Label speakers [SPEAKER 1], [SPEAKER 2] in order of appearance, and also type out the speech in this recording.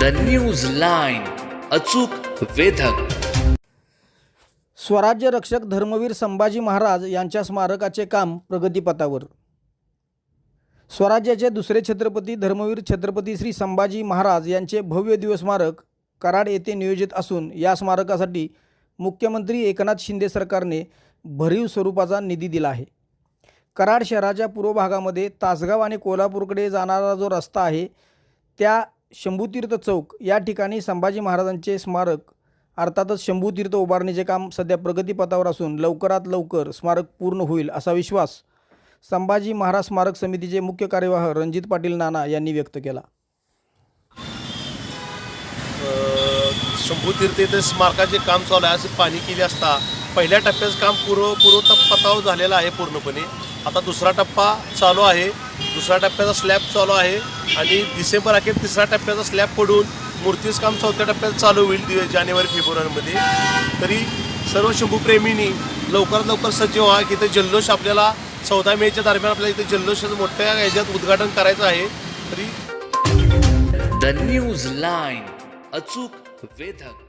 [SPEAKER 1] The news line अचूक वेधक.
[SPEAKER 2] स्वराज्य रक्षक धर्मवीर संभाजी महाराज यांच्या स्मारकाचे काम प्रगतीपथावर. स्वराज्याचे दुसरे छत्रपती धर्मवीर छत्रपती श्री संभाजी महाराज यांचे भव्य दिवस स्मारक कराड येथे नियोजित असून या स्मारकासाठी मुख्यमंत्री एकनाथ शिंदे सरकारने भरीव स्वरूपाचा निधी दिला आहे. कराड शहराच्या पूर्व भागामध्ये तासगाव आणि कोल्हापूरकडे जाणारा जो रस्ता आहे त्या शंभूतीर्थ चौक या ठिकाणी संभाजी महाराजांचे स्मारक अर्थातच शंभूतीर्थ उभारणीचे काम सध्या प्रगतीपथावर असून लवकरात लवकर स्मारक पूर्ण होईल असा विश्वास संभाजी महाराज स्मारक समितीचे मुख्य कार्यवाह रणजित पाटील नाना यांनी व्यक्त केला.
[SPEAKER 3] शंभूतीर्थ येथे स्मारकाचे काम चालू आहे. असे पाणी केले असता पहिल्या टप्प्याचं काम पूर्व पथावर झालेलं आहे पूर्णपणे. आता दुसरा टप्पा चालू आहे. दुसऱ्या टप्प्याचा स्लॅब चालू आहे. आणि डिसेंबर अखेर तिसऱ्या टप्प्याचा स्लॅब पडून मूर्तीचं काम चौथ्या टप्प्यात चालू होईल दि- जानेवारी फेब्रुवारीमध्ये. तरी सर्व शंभूप्रेमींनी लवकरात लवकर सज्ज व्हा की इथे जल्लोष आपल्याला चौदा मेच्या दरम्यान आपल्याला इथे जल्लोषाचं मोठ्या ह्याच्यात उद्घाटन करायचं आहे. तरी
[SPEAKER 1] द न्यूज लाईन अचूक वेधक.